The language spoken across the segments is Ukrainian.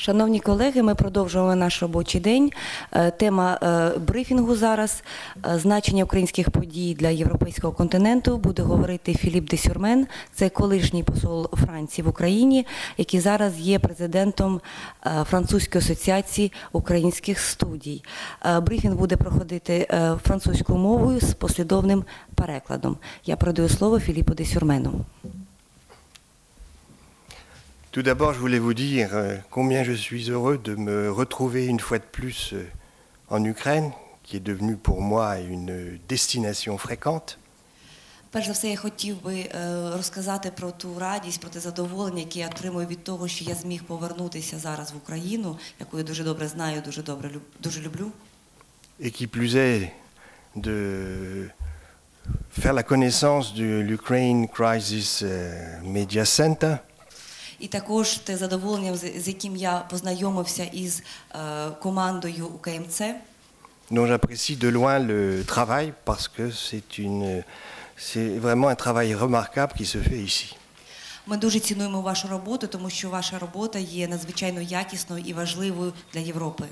Шановні колеги, ми продовжуємо наш робочий день. Е, Тема е, брифінгу зараз е, значення українських подій для європейського континенту буде говорити Філіп Десюрмен. Це колишній посол Франції в Україні, який зараз є президентом Французької асоціації українських студій. Брифінг буде проходити французькою мовою з послідовним перекладом. Я передаю слово Філіпу Десюрмену. Tout d'abord, je voulais vous dire euh, combien je suis heureux de me retrouver une fois de plus euh, en Ukraine, qui est devenue pour moi une destination fréquente. Перш за все, я хотів би е, розказати про ту радість, про те задоволення, яке я отримую від того, що я зміг повернутися зараз в Україну, яку я дуже добре знаю, дуже добре люб- дуже люблю. et qui plus est de faire la connaissance de l'Ukraine Crisis euh, Media Center, І також те задоволення, з з яким я познайомився із е, командою УКМЦ. dont j'apprécie de loin le travail parce que c'est une, c'est vraiment un travail remarquable qui se fait ici. Ми дуже цінуємо вашу роботу, тому що ваша робота є надзвичайно якісною і важливою для Європи.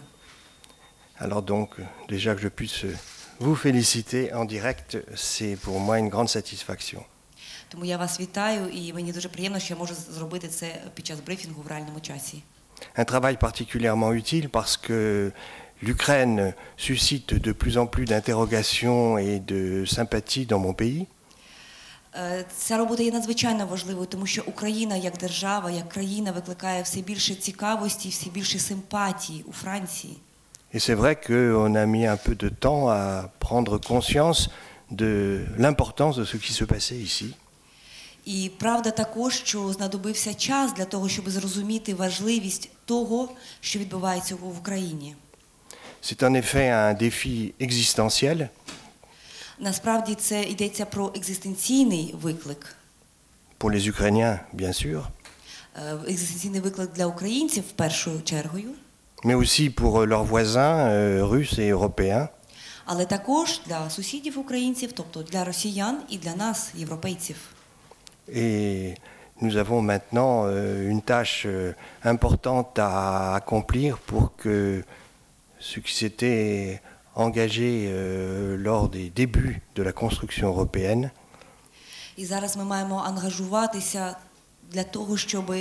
Alors donc, euh, déjà que je puisse euh, vous féliciter en direct, c'est pour moi une grande satisfaction. Тому я вас вітаю, і мені дуже приємно, що я можу зробити це під час брифінгу в реальному часі. Un travail particulièrement utile parce que l'Ukraine suscite de plus en plus d'interrogations et de sympathies dans mon pays. Е, Ця робота є надзвичайно важливою, тому що Україна як держава, як країна викликає все більше цікавості, все більше симпатії у Франції. Et c'est vrai qu'on a mis un peu de temps à prendre conscience de l'importance de ce qui se passait ici. І правда також, що знадобився час для того, щоб зрозуміти важливість того, що відбувається в Україні. C'est en effet un défi existentiel Насправді це йдеться про екзистенційний виклик. pour les Ukrainiens, bien sûr, Е, Екзистенційний виклик для українців в першу чергою, mais aussi pour leurs voisins euh, russes et européens. але також для сусідів українців, тобто для росіян і для нас, європейців. Et nous avons maintenant euh, une tâche euh, importante à accomplir pour que ce qui s'était engagé euh, lors des débuts de la construction européenne І зараз ми маємо ангажуватися для того, щоб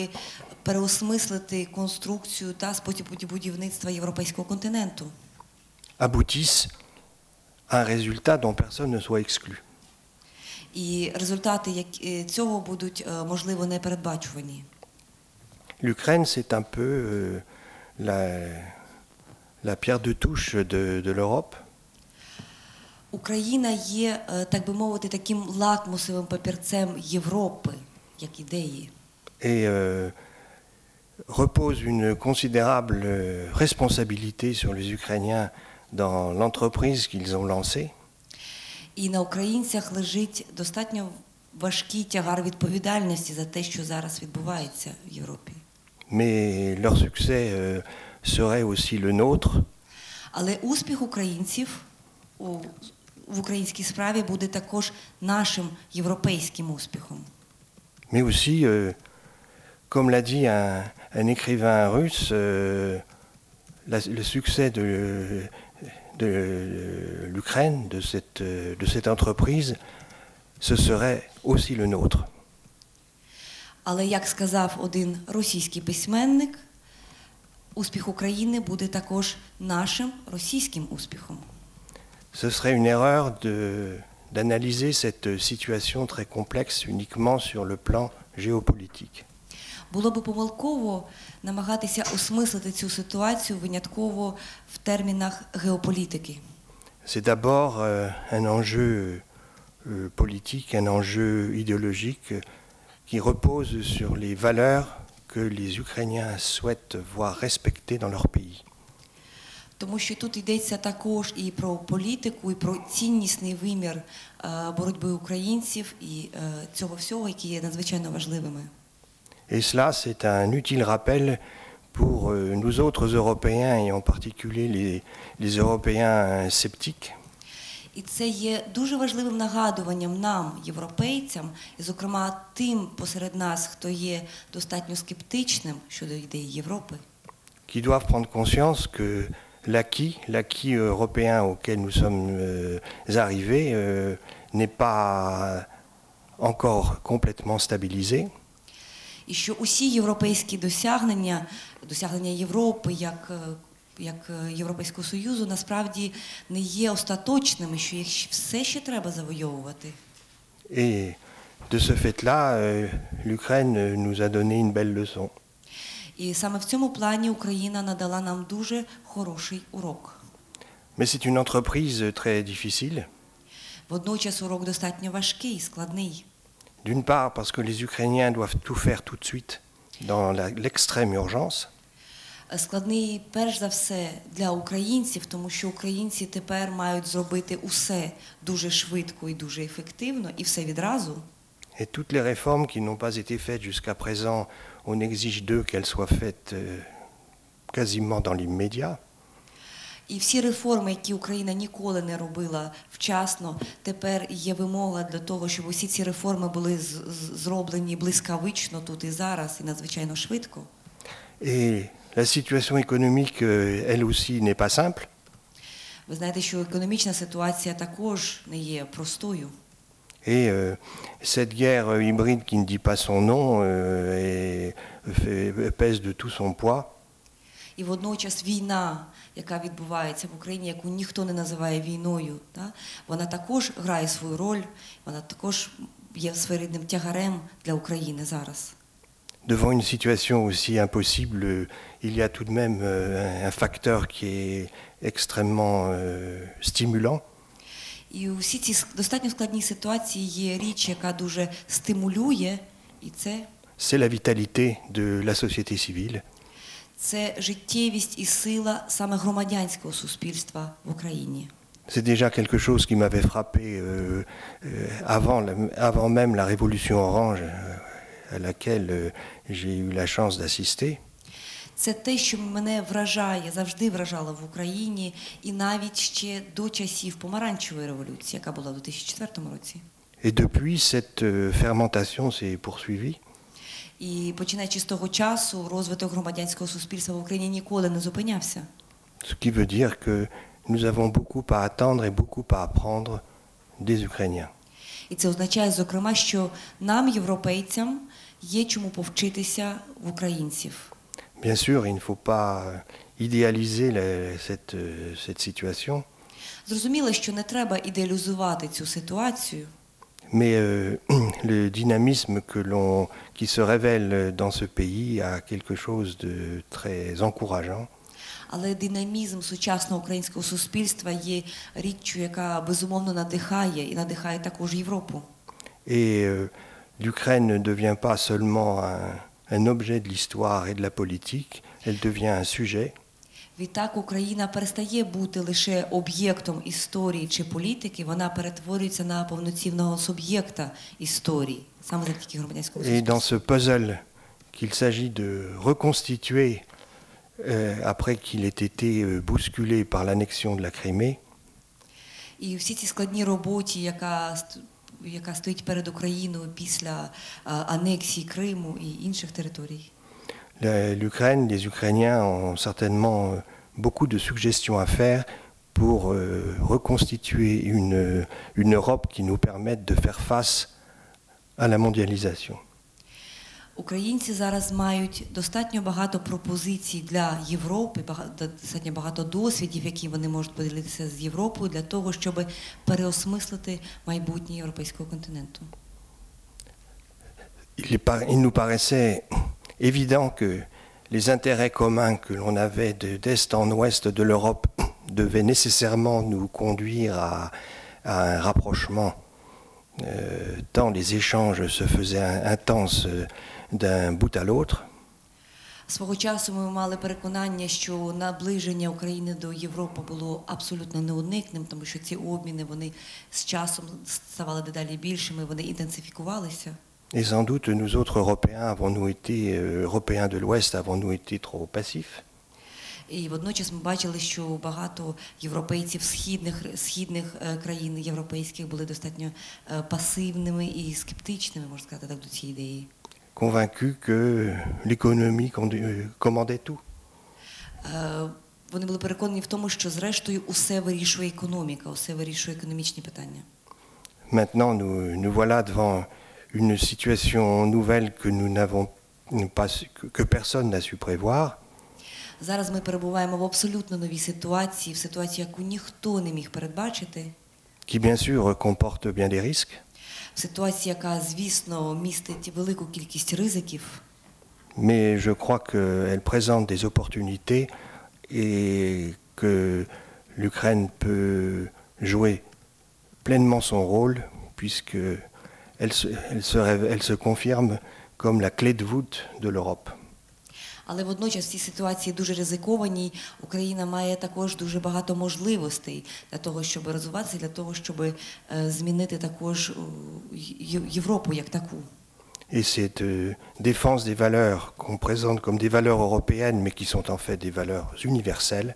переосмислити конструкцію та спосіб будівництва європейського континенту. aboutisse à un résultat dont personne ne soit exclu. І результати е, цього будуть, е, можливо, непередбачувані. L'Ukraine, c'est un peu euh, la, la pierre de touche de, de l'Europe. Україна є, е, так би мовити, таким лакмусовим папірцем Європи, як ідеї. et euh, repose une considérable euh, responsabilité sur les Ukrainiens dans l'entreprise qu'ils ont lancée. І на українцях лежить достатньо важкий тягар відповідальності за те, що зараз відбувається в Європі. Mais leur succès euh, serait aussi le nôtre Але успіх українців у, в українській справі буде також нашим європейським успіхом. mais aussi, euh, comme l'a dit un, un écrivain russe, euh, la- le succès de, de l'Ukraine, de cette, euh, de cette entreprise, ce serait aussi le nôtre. Але як сказав один російський письменник, успіх України буде також нашим російським успіхом. Ce serait une erreur de- d'analyser cette situation très complexe uniquement sur le plan géopolitique. Було би помилково намагатися осмислити цю ситуацію винятково в термінах геополітики. C'est d'abord euh, un enjeu euh, politique, un enjeu idéologique qui repose sur les valeurs que les Ukrainiens souhaitent voir respectées dans leur pays. Тому що тут йдеться також і про політику, і про ціннісний вимір е, боротьби українців і е, цього всього, які є надзвичайно важливими. Et cela, c'est un utile rappel pour euh, nous autres Européens, et en particulier les, les Européens sceptiques, І це є дуже важливим нагадуванням нам, європейцям, і, зокрема, тим посеред нас, хто є достатньо скептичним щодо ідеї Європи. qui doivent prendre conscience que l'acquis, l'acquis européen auquel nous sommes euh, arrivés euh, n'est pas encore complètement stabilisé. І що усі європейські досягнення, досягнення Європи як, е, як е, Європейського Союзу насправді не є остаточними, що їх все ще треба завойовувати. Et de ce fait-là, euh, l'Ukraine nous a donné une belle leçon. І саме в цьому плані Україна надала нам дуже хороший урок. Mais c'est une entreprise très difficile. Водночас урок достатньо важкий, складний. D'une part parce que les Ukrainiens doivent tout faire tout de suite dans la- l'extrême urgence. Складний перш за все для українців, тому що українці тепер мають зробити усе дуже швидко і дуже ефективно, і все відразу. Et toutes les réformes qui n'ont pas été faites jusqu'à présent, on exige d'eux qu'elles soient faites euh, quasiment dans l'immédiat. І всі реформи, які Україна ніколи не робила вчасно, тепер є вимога для того, щоб усі ці реформи були зроблені блискавично тут і зараз, і надзвичайно швидко. Et la situation économique, euh, elle aussi, n'est pas simple. Ви знаєте, що економічна ситуація також не є простою. Et euh, cette guerre euh, hybride qui ne dit pas son nom euh, et fait- pèse de tout son poids. І водночас війна, яка відбувається в Україні, яку ніхто не називає війною, та, вона також грає свою роль, вона також є своєрідним тягарем для України зараз. Devant une situation aussi impossible, il y a tout de même euh, un- un facteur qui est extrêmement euh, stimulant. І у всі ці достатньо складні ситуації є річ, яка дуже стимулює, і це, C'est la vitalité de la société civile. Це життєвість і сила саме громадянського суспільства в Україні. C'est déjà quelque chose qui m'avait frappé euh, euh, avant, la- avant même la révolution orange euh, à laquelle euh, j'ai eu la chance d'assister. Це те, що мене вражає, завжди вражало в Україні, і навіть ще до часів помаранчевої революції, яка була в 2004 році. Et depuis, cette euh, fermentation s'est poursuivie. І починаючи з того часу, розвиток громадянського суспільства в Україні ніколи не зупинявся. Ce qui veut dire que nous avons beaucoup à attendre et beaucoup à apprendre des Ukrainiens. І це означає, зокрема, що нам, європейцям, є чому повчитися в українців. Bien sûr, il ne faut pas euh, idéaliser la- cette, euh, cette situation, Зрозуміло, що не треба ідеалізувати цю ситуацію, mais euh, le dynamisme que l'on, qui se révèle dans ce pays a quelque chose de très encourageant. але динамізм сучасного українського суспільства є річчю, яка безумовно надихає і надихає також Європу. Et euh, l'Ukraine ne devient pas seulement un, un objet de l'histoire et de la politique, elle devient un sujet. Відтак Україна перестає бути лише об'єктом історії чи політики, вона перетворюється на повноцінного суб'єкта історії, саме завдяки громадянському Et dans ce puzzle qu'il s'agit de reconstituer euh, après qu'il ait été euh, bousculé par l'annexion de la Crimée, І всі ці складні роботі, яка яка стоїть перед Україною після анексії Криму і інших територій. la- l'Ukraine, les Ukrainiens ont certainement euh, beaucoup de suggestions à faire pour euh, reconstituer une, une Europe qui nous permette de faire face à la mondialisation. Українці зараз мають достатньо багато пропозицій для Європи, бага- достатньо багато досвідів, які вони можуть поділитися з Європою для того, щоб переосмислити майбутнє європейського континенту. Il, est par- il nous paraissait évident que les intérêts communs que l'on avait de- d'est en ouest de l'Europe devaient nécessairement nous conduire à, à un rapprochement, euh, tant les échanges se faisaient in- intenses euh, d'un bout à l'autre. Свого часу ми мали переконання, що наближення України до Європи було абсолютно неуникним, тому що ці обміни вони з часом ставали дедалі більшими, вони інтенсифікувалися. Et sans doute, nous autres Européens avons-nous été, euh, Européens de l'Ouest, avons-nous été trop passifs І водночас ми бачили, що багато європейців східних східних е, країн європейських були достатньо е, пасивними і скептичними, можна сказати так, до цієї ідеї. convaincus que l'économie euh, commandait tout. Е, Вони були переконані в тому, що зрештою усе вирішує економіка, усе вирішує економічні питання. Maintenant, nous, nous voilà devant une situation nouvelle que nous n'avons pas, su- que- que personne n'a su prévoir. Зараз ми перебуваємо в абсолютно новій ситуації, в ситуації, яку ніхто не міг передбачити, qui bien sûr comporte bien des risques, в ситуації, яка, звісно, містить велику кількість ризиків. mais je crois qu'elle présente des opportunités et que l'Ukraine peut jouer pleinement son rôle puisque elle se, elle se réve- elle se confirme comme la clé de voûte de l'Europe. Але водночас в цій ситуації дуже ризикованій Україна має також дуже багато можливостей для того, щоб розвиватися, для того, щоб е, змінити також е, Європу як таку. Et cette euh, défense des valeurs qu'on présente comme des valeurs européennes, mais qui sont en fait des valeurs universelles,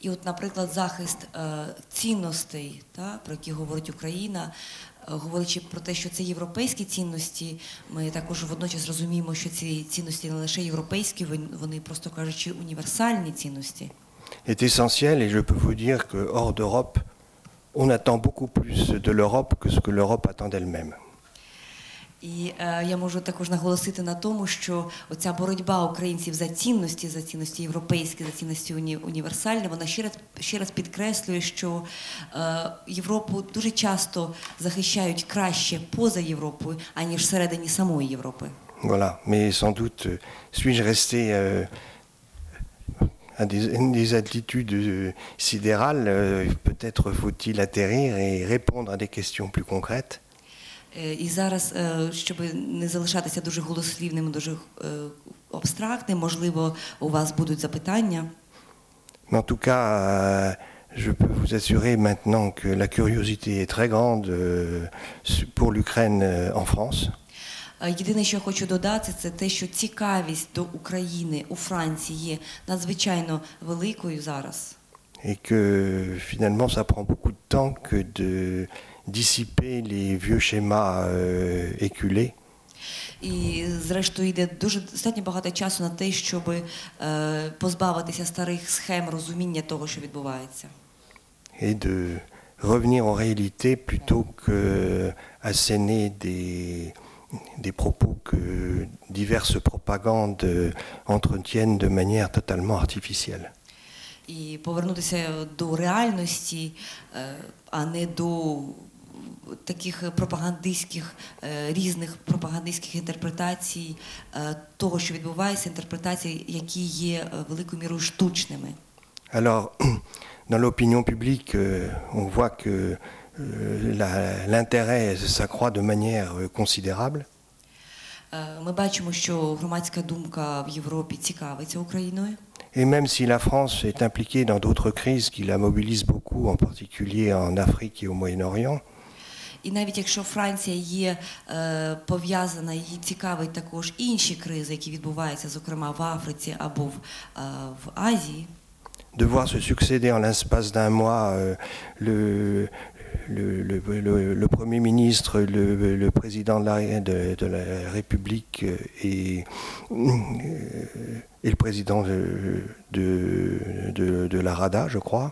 І от, наприклад, захист е, цінностей, та, про які говорить Україна, е, говорячи про те, що це європейські цінності, ми також водночас розуміємо, що ці цінності не лише європейські, вони- просто кажучи, універсальні цінності. est essentiel. Et je peux vous dire que hors d'Europe, on attend beaucoup plus de l'Europe que ce que l'Europe attend d'elle-même. І е, я можу також наголосити на тому, що оця боротьба українців за цінності, за цінності європейські, за цінності уні, універсальні, вона ще раз ще раз підкреслює, що е, Європу дуже часто захищають краще поза Європою, аніж всередині самої Європи. Voilà. Mais sans doute, euh, suis-je resté euh, à des, des attitudes euh, sidérales euh, Peut-être faut-il atterrir et répondre à des questions plus concrètes. Е, І зараз, е, щоб не залишатися дуже голослівним, дуже е, абстрактним, можливо, у вас будуть запитання. En tout cas, euh, je peux vous assurer maintenant que la curiosité est très grande euh, pour l'Ukraine euh, en France. Єдине, що я хочу додати, це те, що цікавість до України у Франції є надзвичайно великою зараз. et que finalement ça prend beaucoup de temps que de dissiper les vieux schémas euh, éculés І зрештою йде дуже достатньо багато часу на те, щоб е, позбавитися старих схем розуміння того, що відбувається. et de revenir aux réalités plutôt que asséner des, des propos que diverses propagandes euh, entretiennent de manière totalement artificielle. І повернутися до реальності, е, а не до таких пропагандистських е, різних пропагандистських інтерпретацій е, того, що відбувається, інтерпретацій, які є е, великою мірою штучними. Alors, dans l'opinion publique, euh, on voit que euh, l'intérêt s'accroît de manière euh, considérable. Е, Ми бачимо, що громадська думка в Європі цікавиться Україною. Et même si la France est impliquée dans d'autres crises qui la mobilisent beaucoup, en particulier en Afrique et au Moyen-Orient, І навіть якщо Франція є е, пов'язана, її цікавить також інші кризи, які відбуваються, зокрема в Африці або в, е, в Азії, de voir se succéder en l'espace d'un mois euh, le, le, le- le- le Premier ministre, le, le président de la, de, de la République euh, et, euh, et le président de, de, de- de la Rada, je crois.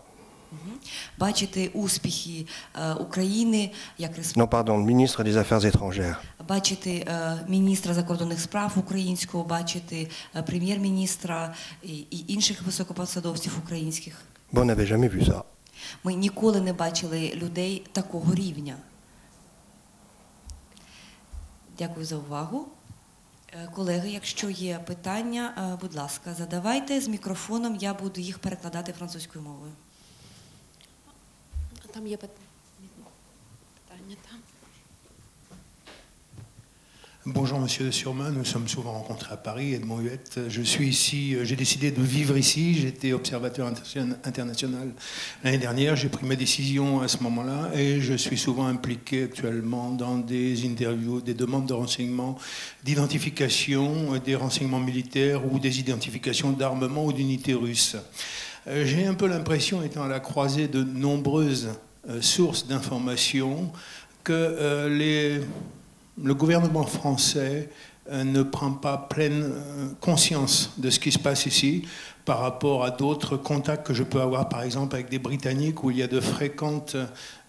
Бачити успіхи е, України як республіки. Pardon, le des Affaires étrangères. бачити е, міністра закордонних справ українського, бачити е, прем'єр-міністра і, інших високопосадовців українських. Bon, on n'avait jamais vu ça. Ми ніколи не бачили людей такого рівня. Дякую за увагу. Колеги, якщо є питання, будь ласка, задавайте з мікрофоном, я буду їх перекладати французькою мовою. Там є пит- питання там. Bonjour Monsieur de Surmain, nous sommes souvent rencontrés à Paris, Edmond Huette. Je suis ici, euh, j'ai décidé de vivre ici, j'étais observateur inter- international l'année dernière, j'ai pris mes décisions à ce moment-là et je suis souvent impliqué actuellement dans des interviews, des demandes de renseignements, d'identification euh, des renseignements militaires ou des identifications d'armements ou d'unités russes. Euh, J'ai un peu l'impression, étant à la croisée de nombreuses euh, sources d'informations, que euh, le gouvernement français euh, ne prend pas pleine euh, conscience de ce qui se passe ici par rapport à d'autres contacts que je peux avoir, par exemple avec des Britanniques, où il y a de fréquentes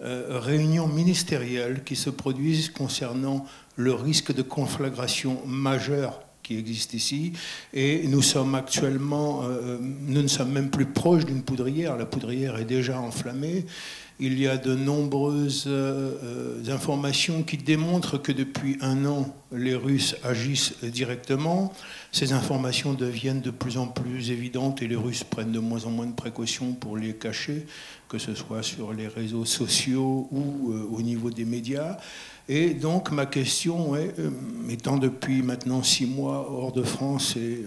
euh, réunions ministérielles qui se produisent concernant le risque de conflagration majeure qui existe ici. Et nous sommes actuellement, euh, nous ne sommes même plus proches d'une poudrière. La poudrière est déjà enflammée. Il y a de nombreuses euh, euh, informations qui démontrent que depuis un an, les Russes agissent directement. Ces informations deviennent de plus en plus évidentes et les Russes prennent de moins en moins de précautions pour les cacher, que ce soit sur les réseaux sociaux ou euh, au niveau des médias. Et donc ma question est, étant depuis maintenant six mois hors de France et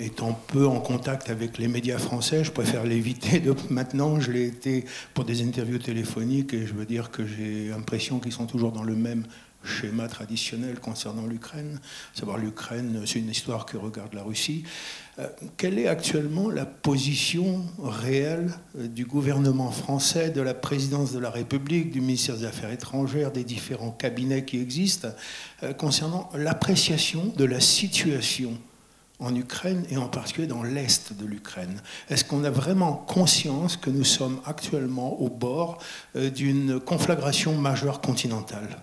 étant peu en contact avec les médias français, je préfère l'éviter. de- Maintenant, je l'ai été pour des interviews téléphoniques et je veux dire que j'ai l'impression qu'ils sont toujours dans le même schéma traditionnel concernant l'Ukraine. Savoir l'Ukraine, c'est une histoire que regarde la Russie. Euh, quelle est actuellement la position réelle euh, du gouvernement français, de la présidence de la République, du ministère des Affaires étrangères, des différents cabinets qui existent, euh, concernant l'appréciation de la situation en Ukraine et en particulier dans l'Est de l'Ukraine. Est-ce qu'on a vraiment conscience que nous sommes actuellement au bord euh, d'une conflagration majeure continentale?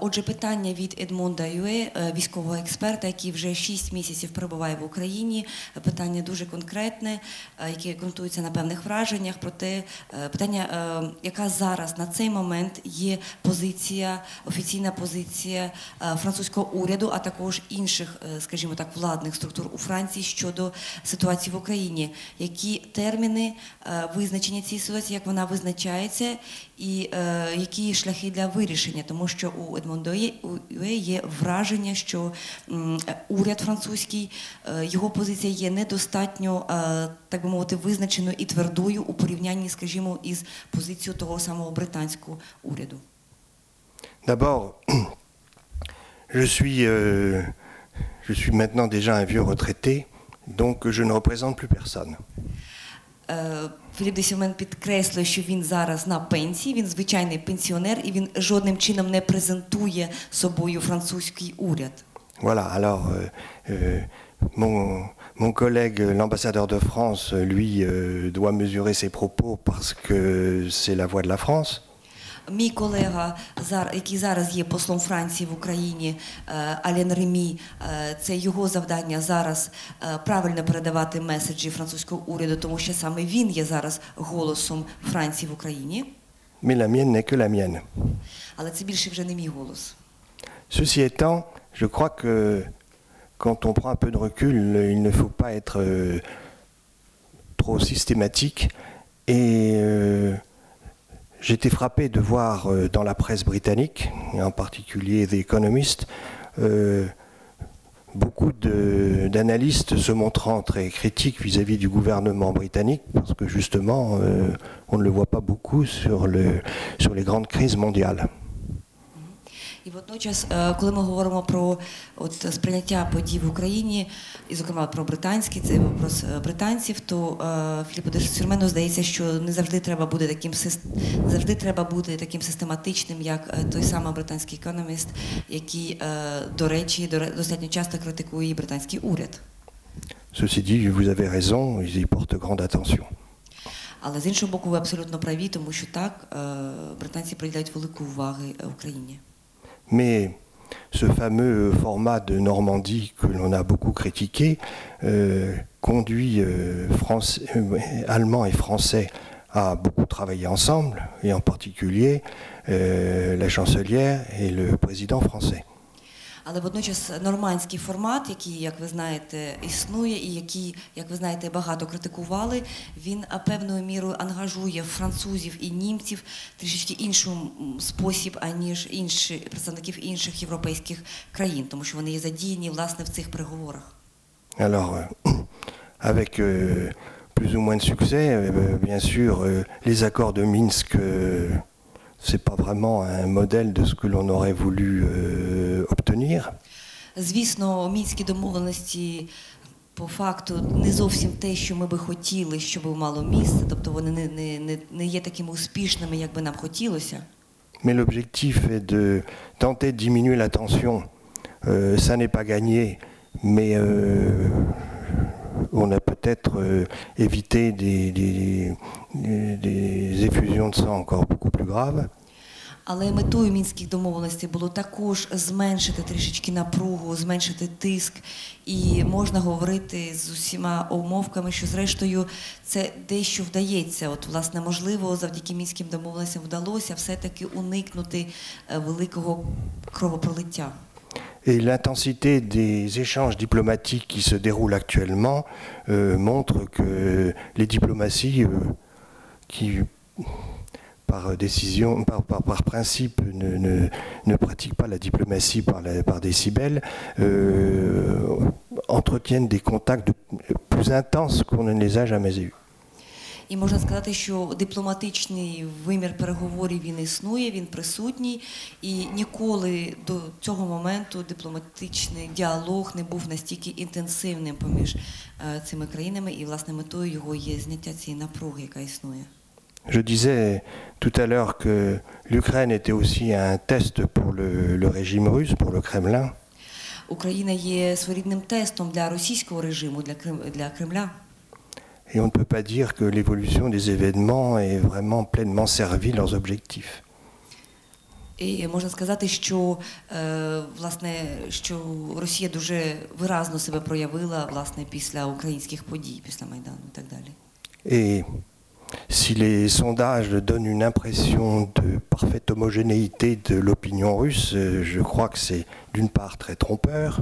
Отже, питання від Едмонда Юе, е, військового експерта, який вже 6 місяців перебуває в Україні. Е, Питання дуже конкретне, е, яке ґрунтується на певних враженнях. Проте е, питання, е, яка зараз на цей момент є позиція, офіційна позиція е, французького уряду, а також інших, е, скажімо так, владних структур у Франції щодо ситуації в Україні. Які терміни е, визначення цієї ситуації, як вона визначається, і е, які шляхи для вирішення, тому що у у Юе є враження, що уряд французький, е, його позиція є недостатньо, е, так би мовити, визначеною і твердою у порівнянні, скажімо, із позицією того самого британського уряду. D'abord, je suis, euh, je suis maintenant déjà un vieux retraité, donc je ne représente plus personne. Е, Філіп Десюмен підкреслює, що він зараз на пенсії, він звичайний пенсіонер, і він жодним чином не презентує собою французький уряд. Voilà, alors euh, euh, mon, mon collègue, l'ambassadeur de France, lui, euh, doit mesurer ses propos parce que c'est la voix de la France. Мій колега, який зараз є послом Франції в Україні, е, Ален Ремі, е, це його завдання зараз е, правильно передавати меседжі французького уряду, тому що саме він є зараз голосом Франції в Україні. Mais la mienne n'est que la mienne. Але це більше вже не мій голос. Ceci étant, je crois que quand on prend un peu de recul, il ne faut pas être euh, trop systématique. Et euh, j'étais frappé de voir euh, dans la presse britannique, et en particulier The Economist, euh, beaucoup d'analystes se montrant très critiques vis-à-vis du gouvernement britannique, parce que justement, euh, on ne le voit pas beaucoup sur les grandes crises mondiales. І водночас, е, коли ми говоримо про от сприйняття подій в Україні, і зокрема про британські, це вопрос е, британців, то е, Філіпу Сюрмену здається, що не завжди треба бути таким не завжди треба бути таким систематичним, як той самий британський економіст, який, до речі, достатньо часто критикує і британський уряд. Ceci dit, vous avez raison, ils y portent grande attention. Але з іншого боку, ви абсолютно праві, тому що так британці приділяють велику уваги е, Україні. Mais ce fameux format de Normandie que l'on a beaucoup critiqué euh, conduit euh, euh, Allemands et Français à beaucoup travailler ensemble, et en particulier la chancelière et le président français. Але водночас нормандський формат, який, як ви знаєте, існує, і який, як ви знаєте, багато критикували, він певною мірою ангажує французів і німців трішечки інший м, спосіб, аніж інші представників інших європейських країн, тому що вони є задіяні власне в цих переговорах. Alors, euh, avec euh, plus ou moins de succès, euh, bien sûr, euh, les accords de Minsk, euh, c'est pas vraiment un modèle de ce que l'on aurait voulu euh, obtenir. Звісно, мінські домовленості по факту не зовсім те, що ми би хотіли, щоб мало місце, тобто вони не, не, не, є такими успішними, як би нам хотілося. mais l'objectif est de tenter de diminuer la tension. Euh, ça n'est pas gagné, mais euh, on a peut-être euh, évité des, des- des- effusions de sang encore beaucoup plus graves. Але метою мінських домовленостей було також зменшити трішечки напругу, зменшити тиск, і можна говорити з усіма умовками, що зрештою це дещо вдається. От, власне, можливо, завдяки мінським домовленостям вдалося все-таки уникнути е, великого кровопролиття. Et l'intensité des échanges diplomatiques qui se déroulent actuellement euh, montre que les diplomaties euh, qui, par décision, par, principe, ne, pratiquent pas la diplomatie par, la- décibels, euh, entretiennent des contacts plus intenses qu'on ne les a jamais eus. І можна сказати, що дипломатичний вимір переговорів він існує, він присутній, і ніколи до цього моменту дипломатичний діалог не був настільки інтенсивним поміж е, цими країнами, і власне метою його є зняття цієї напруги, яка існує. Je disais tout à l'heure que l'Ukraine était aussi un test pour le, le régime russe, pour le Kremlin. Україна є своєрідним тестом для російського режиму, для Крим для Кремля. Et on ne peut pas dire que l'évolution des événements ait vraiment pleinement servi leurs objectifs. І можна сказати, що е, власне що Росія дуже виразно себе проявила власне після українських подій, після майдану і так далі. Et si les sondages donnent une impression de parfaite homogénéité de l'opinion russe, euh, je crois que c'est d'une part très trompeur,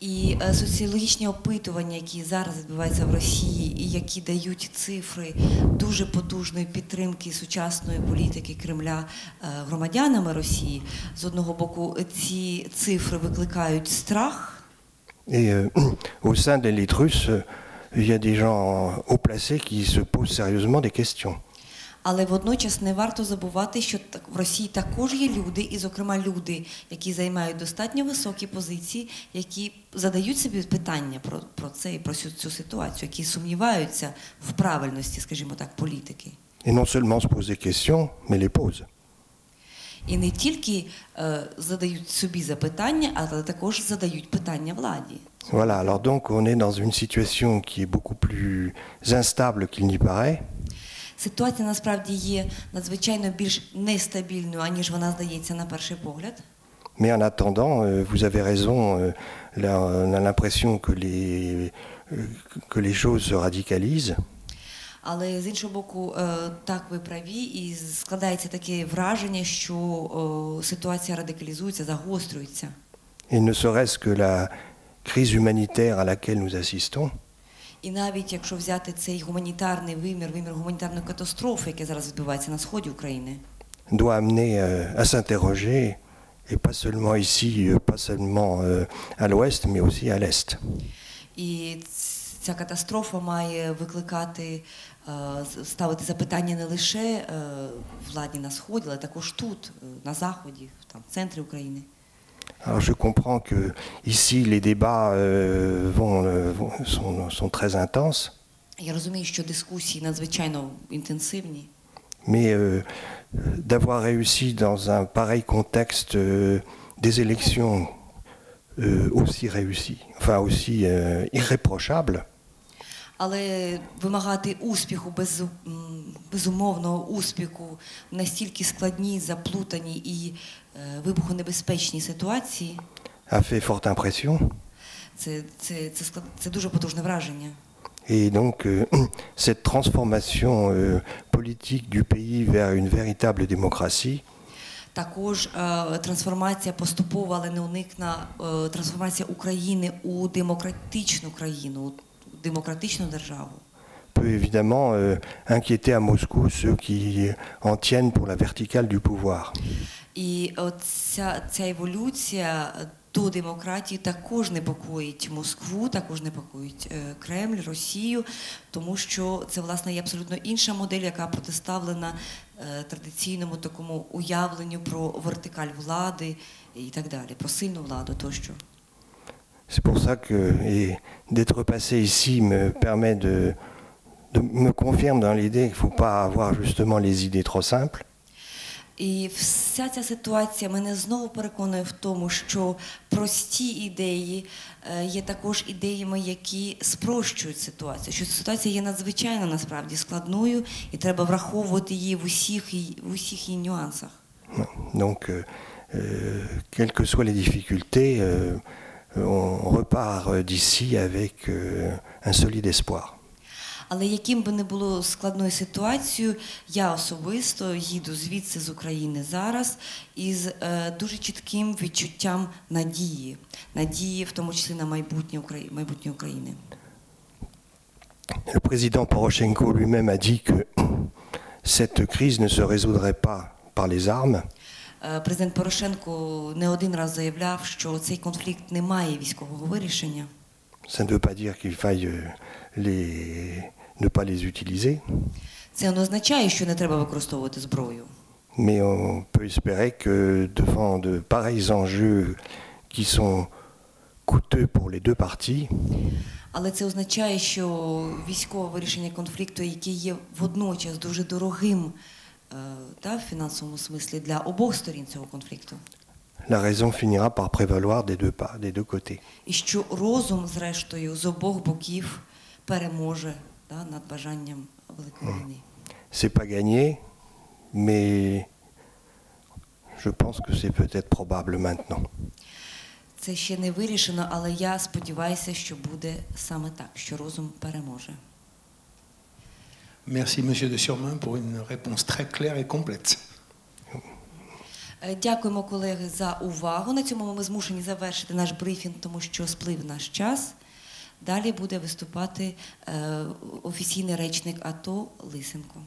І е, соціологічні опитування, які зараз відбуваються в Росії, і які дають цифри дуже потужної підтримки сучасної політики Кремля е, громадянами Росії, з одного боку, ці цифри викликають страх. et euh, au sein de l'élite russe, il y a des gens haut. Але водночас не варто забувати, що в Росії також є люди, і, зокрема, люди, які займають достатньо високі позиції, які задають собі питання про, про це і про цю, цю ситуацію, які сумніваються в правильності, скажімо так, політики. Et non seulement se des questions, mais les posent. І не тільки е, задають собі запитання, але також задають питання владі. Voilà, alors donc on est dans une situation qui est beaucoup plus instable qu'il n'y paraît. Ситуація насправді є надзвичайно більш нестабільною, аніж вона здається на перший погляд. Mais en attendant, euh, vous avez raison, euh, là, on a l'impression que les, euh, que les choses se radicalisent. Але з іншого боку, е, так ви праві, і складається таке враження, що ситуація радикалізується, загострюється. Et ne serait-ce que la crise humanitaire à laquelle nous assistons, І навіть якщо взяти цей гуманітарний вимір, вимір гуманітарної катастрофи, яке зараз відбувається на сході України, doit amener euh, à s'interroger, et pas seulement ici, euh, pas seulement euh, à l'ouest, mais aussi à l'est. і ця катастрофа має викликати, е, ставити запитання не лише е, владі на сході, але також тут, е, на заході, там в центрі України. Alors je comprends que ici les débats euh, vont, euh, vont- sont, sont très intenses, Я розумію, що дискусії надзвичайно інтенсивні. mais euh, d'avoir réussi dans un pareil contexte euh, des élections euh, aussi réussies, enfin aussi euh, irréprochables, Але вимагати успіху, м, безумовного успіху в настільки складній, заплутаній і е, вибухонебезпечній ситуації, a fait forte impression. це, це, це, це дуже потужне враження. Et donc euh, cette transformation euh, politique du pays vers une véritable démocratie, Також трансформація поступова, але неуникна е, трансформація України у демократичну країну, демократичну державу. peut évidemment euh, inquiéter à Moscou ceux qui en tiennent pour la verticale du pouvoir. І от ця, ця еволюція до демократії також непокоїть Москву, також непокоїть е, Кремль, Росію, тому що це власне є абсолютно інша модель, яка протиставлена е, традиційному такому уявленню про вертикаль влади і так далі, про сильну владу тощо. C'est pour ça que d'être passé ici me permet de, de me confirme dans l'idée qu'il ne faut pas avoir justement les idées trop simples. І вся ця ситуація мене знову переконує в тому, що прості ідеї е, є також ідеями, які спрощують ситуацію. Що ситуація є надзвичайно насправді складною, і треба враховувати її в усіх, в усіх її нюансах. Donc, euh, euh, quelles que soient les difficultés, euh, on repart euh, d'ici avec euh, un solide espoir. Але яким би не було складною ситуацією, я особисто їду звідси з України зараз із е, дуже чітким відчуттям надії, надії, в тому числі на майбутнє. Майбутнє України. Le président Poroshenko lui-même a dit que cette crise ne se résoudrait pas par les armes, Президент Порошенко не один раз заявляв, що цей конфлікт не має військового вирішення. Ça ne veut pas dire qu'il faille euh, les, ne pas les utiliser, Це не означає, що не треба використовувати зброю. mais on peut espérer que devant de pareils enjeux qui sont coûteux pour les deux parties, Але це означає, що військове вирішення конфлікту, яке є водночас дуже дорогим е, та, в фінансовому смислі для обох сторін цього конфлікту, la raison finira par prévaloir des deux, pas, des deux côtés. і що розум, зрештою, з обох боків переможе та, над бажанням великої війни. C'est pas gagné, mais je pense que c'est peut-être probable maintenant. Це ще не вирішено, але я сподіваюся, що буде саме так, що розум переможе. Merci, monsieur de Surmain, pour une réponse très claire et complète. Е, Дякуємо, колеги, за увагу. На цьому ми змушені завершити наш брифінг, тому що сплив наш час. Далі буде виступати е, офіційний речник АТО Лисенко.